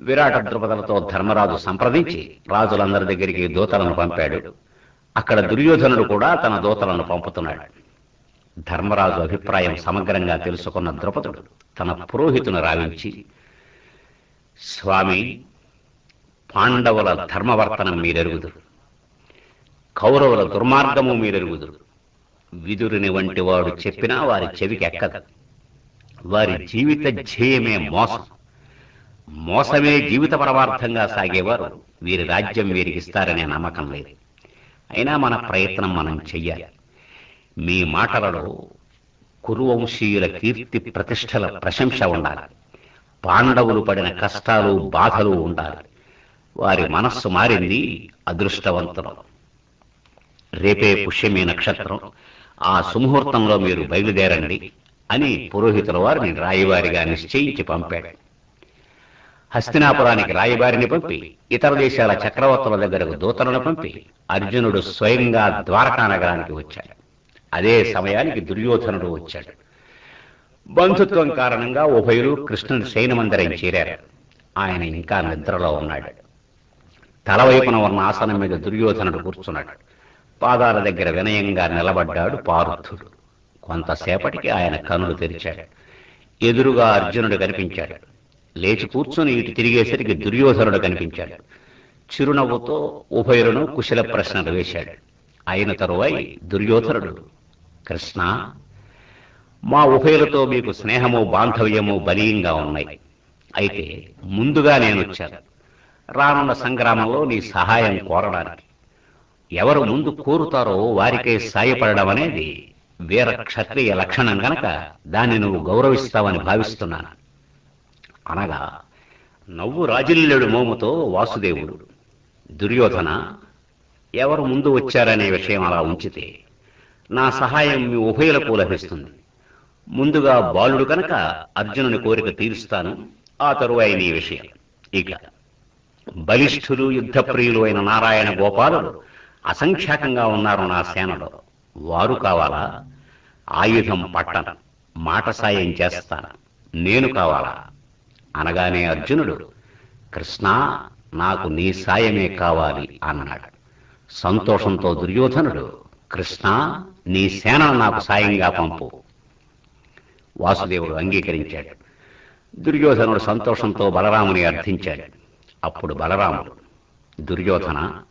విరాట ద్రుపదలతో ధర్మరాజు సంప్రదించి రాజులందరి దగ్గరికి దూతలను పంపాడు. అక్కడ దుర్యోధనుడు కూడా తన దూతలను పంపుతున్నాడు. ధర్మరాజు అభిప్రాయం సమగ్రంగా తెలుసుకున్న ద్రుపదుడు తన పురోహితును రావించి స్వామి పాండవుల ధర్మవర్తనం మీరెరుగుదురు. కౌరవుల దుర్మార్గము మీరెరుగుదురు. విదురుని వంటి వాడు చెప్పినా వారి చెవికి ఎక్కదు వారి జీవిత ధ్యేయమే మోసం. మోసమే జీవిత పరమార్థంగా సాగేవారు. వీరి రాజ్యం వీరికి ఇస్తారనే నమ్మకం లేదు. అయినా మన ప్రయత్నం మనం చెయ్యాలి. మీ మాటలలో కురువంశీయుల కీర్తి ప్రతిష్టల ప్రశంస ఉండాలి. పాండవులు పడిన కష్టాలు బాధలు ఉండాలి. వారి మనస్సు మారింది అదృష్టవంతులం. రేపే పుష్యమి నక్షత్రం. ఆ సుముహూర్తంలో మీరు బయలుదేరండి అని పురోహితుల వారిని రాయివారిగా నిశ్చయించి పంపాడు. హస్తినాపురానికి రాయబారిని పంపి ఇతర దేశాల చక్రవర్తుల దగ్గరకు దూతలను పంపి అర్జునుడు స్వయంగా ద్వారకా నగరానికి వచ్చాడు. అదే సమయానికి దుర్యోధనుడు వచ్చాడు. బంధుత్వం కారణంగా ఉభయులు కృష్ణుని శయనమందిరం చేరారు. ఆయన ఇంకా నిద్రలో ఉన్నాడు. తలవైపున ఉన్న ఆసనం మీద దుర్యోధనుడు కూర్చున్నాడు. పాదాల దగ్గర వినయంగా నిలబడ్డాడు పార్థుడు. కొంతసేపటికి ఆయన కనులు తెరిచాడు. ఎదురుగా అర్జునుడు కనిపించాడు. లేచి కూర్చుని ఇటు తిరిగేసరికి దుర్యోధనుడు కనిపించాడు. చిరునవ్వుతో ఉభయులను కుశల ప్రశ్నలు వేశాడు. అయిన తరువాయి దుర్యోధనుడు కృష్ణ మా ఉభయులతో మీకు స్నేహము బాంధవ్యము బలీయంగా ఉన్నాయి. అయితే ముందుగా నేనొచ్చాను రానున్న సంగ్రామంలో నీ సహాయం కోరడానికి. ఎవరు ముందు కోరుతారో వారికే సాయపడడం అనేది వీర క్షత్రియ లక్షణం గనక దాన్ని నువ్వు గౌరవిస్తావని భావిస్తున్నాను. అనగా నవ్వు రాజిల్లెడు మోముతో వాసుదేవుడు. దుర్యోధన ఎవరు ముందు వచ్చారనే విషయం అలా ఉంచితే నా సహాయం మీ ఉభయులకు లభిస్తుంది. ముందుగా బాలుడు కనుక అర్జునుని కోరిక తీరుస్తాను ఆ తరువాయి నీ విషయం. ఇక బలిష్ఠులు యుద్ధప్రియులు అయిన నారాయణ గోపాలుడు అసంఖ్యాకంగా ఉన్నారు నా సేనలో. వారు కావాలా? ఆయుధం పట్టను మాట సాయం చేస్తాను నేను కావాలా? అనగానే అర్జునుడు కృష్ణ నాకు నీ సాయమే కావాలి అన్నాడు. సంతోషంతో దుర్యోధనుడు కృష్ణ నీ సేనను నాకు సాయంగా పంపు. వాసుదేవుడు అంగీకరించాడు. దుర్యోధనుడు సంతోషంతో బలరాముని అర్థించాడు. అప్పుడు బలరాముడు దుర్యోధన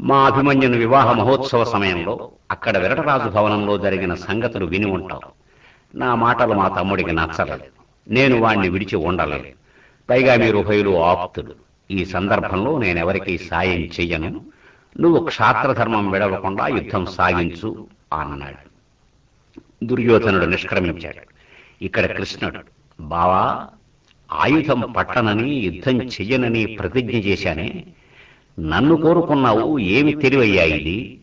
మా అభిమన్యుని వివాహ మహోత్సవ సమయంలో అక్కడ విరటరాజు భవనంలో జరిగిన సంగతులు విని ఉంటావు. నా మాటలు మా తమ్ముడికి నచ్చలేదు. నేను వాణ్ణి విడిచి ఉండలేదు పైగా మీరు ఉభయులు ఆప్తులు. ఈ సందర్భంలో నేనెవరికి సాయం చెయ్యను. నువ్వు క్షాత్రధర్మం విడవకుండా యుద్ధం సాగించు అన్నాడు. దుర్యోధనుడు నిష్క్రమించాడు. ఇక్కడ కృష్ణుడు బావా ఆయుధం పట్టనని యుద్ధం చెయ్యనని ప్రతిజ్ఞ చేశానే? నన్ను కోరుకున్నావు ఏమి తెలివయ్యా ఇది?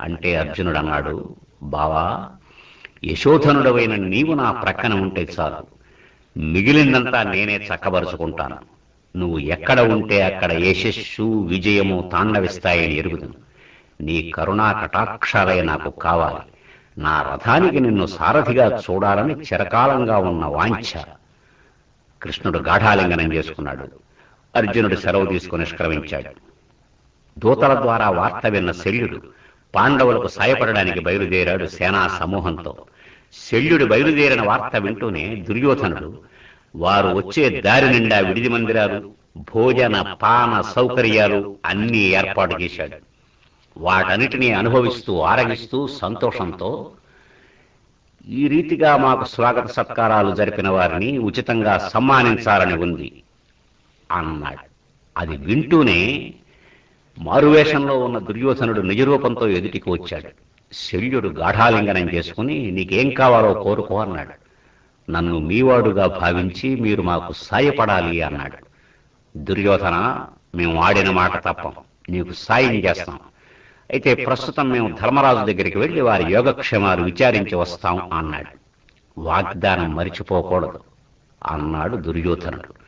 అంటే అర్జునుడు అన్నాడు బావా యశోధనుడవైన నీవు నా ప్రక్కన ఉంటే చాలు. మిగిలిందంతా నేనే చక్కబరుచుకుంటాను. నువ్వు ఎక్కడ ఉంటే అక్కడ యశస్సు విజయము తాండవిస్తాయని ఎరుగుదును. నీ కరుణా కటాక్షాలే నాకు కావాలి. నా రథానికి నిన్ను సారథిగా చూడాలని చిరకాలంగా ఉన్న వాంఛ. కృష్ణుడు గాఢాలింగనం చేసుకున్నాడు. అర్జునుడు సెలవు తీసుకుని నిష్క్రమించాడు. దూతల ద్వారా వార్త విన్న శల్యుడు పాండవులకు సాయపడడానికి బయలుదేరాడు సేనా సమూహంతో. శల్యుడు బయలుదేరిన వార్త వింటూనే దుర్యోధనుడు వారు వచ్చే దారి నిండా విడిది మందిరాలు భోజన పాన సౌకర్యాలు అన్నీ ఏర్పాటు చేశాడు. వాటన్నిటినీ అనుభవిస్తూ ఆరగిస్తూ సంతోషంతో ఈ రీతిగా మాకు స్వాగత సత్కారాలు జరిపిన వారిని ఉచితంగా సమ్మానించాలని ఉంది అన్నాడు. అది వింటూనే మారువేషంలో ఉన్న దుర్యోధనుడు నిజరూపంతో ఎదుటికి వచ్చాడు. శల్యుడు గాఢాలింగనం చేసుకుని నీకేం కావాలో కోరుకో అన్నాడు. నన్ను మీవాడుగా భావించి మీరు మాకు సాయపడాలి అన్నాడు. దుర్యోధన మేము ఆడిన మాట తప్పం. నీకు సాయం చేస్తాం. అయితే ప్రస్తుతం మేము ధర్మరాజు దగ్గరికి వెళ్ళి వారి యోగక్షేమాలు విచారించి వస్తాం అన్నాడు. వాగ్దానం మరిచిపోకూడదు అన్నాడు దుర్యోధనుడు.